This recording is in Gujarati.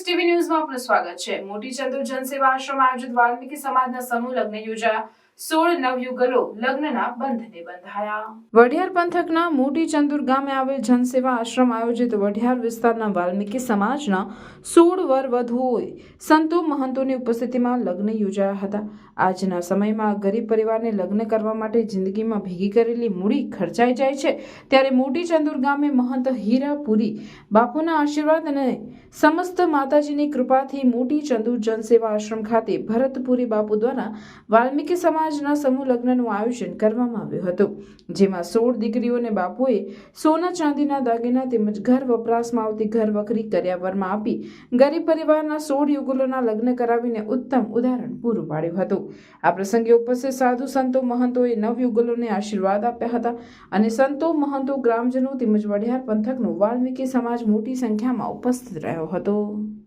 એક્સપ્રેસ ટીવી ન્યૂઝમાં આપનું સ્વાગત છે. મોટી ચતુર જનસેવા આશ્રમ આયોજિત વાલ્મીકી સમાજના સમૂહ લગ્ન યોજાયા. સોળ નવયુગલો લગ્નના બંધને બંધાયા. વઢિયાર પંથકના મોટી ચંદુર ગામે આવેલ જનસેવા આશ્રમ આયોજિત વઢિયાર વિસ્તારના વાલ્મીકી સમાજના સોળ વર વધુઓએ સંતો મહંતોની ઉપસ્થિતિમાં લગ્ન યોજાયા હતા. આજના સમયમાં ગરીબ પરિવારને લગ્ન કરવા માટે જિંદગીમાં ભેગી કરેલી મૂડી ખર્ચાઈ જાય છે. ત્યારે મોટી ચંદુર ગામે મહંત હીરાપુરી બાપુના આશીર્વાદ અને સમસ્ત માતાજીની કૃપાથી મોટી ચંદુર જનસેવા આશ્રમ ખાતે ભરતપુરી બાપુ દ્વારા વાલ્મીકી સમાજના સમૂહ લગ્નનું આયોજન કરવામાં આવ્યું હતું, જેમાં સોળ દીકરીઓને બાપુએ સોના ચાંદીના દાગીના તેમજ ઘર વપરાશમાં આવતી ઘર વખરી કર્યાવરમાં આપી ગરીબ પરિવારના સોળ યુગલોના લગ્ન કરાવીને ઉત્તમ ઉદાહરણ પૂરું પાડ્યું હતું. આ પ્રસંગે ઉપસ્થિત સાધુ સંતો મહંતોએ નવયુગલોને આશીર્વાદ આપ્યા હતા અને સંતો મહંતો ગ્રામજનો તેમજ વઢિયાર પંથકનો વાલ્મીકી સમાજ મોટી સંખ્યામાં ઉપસ્થિત રહ્યો હતો.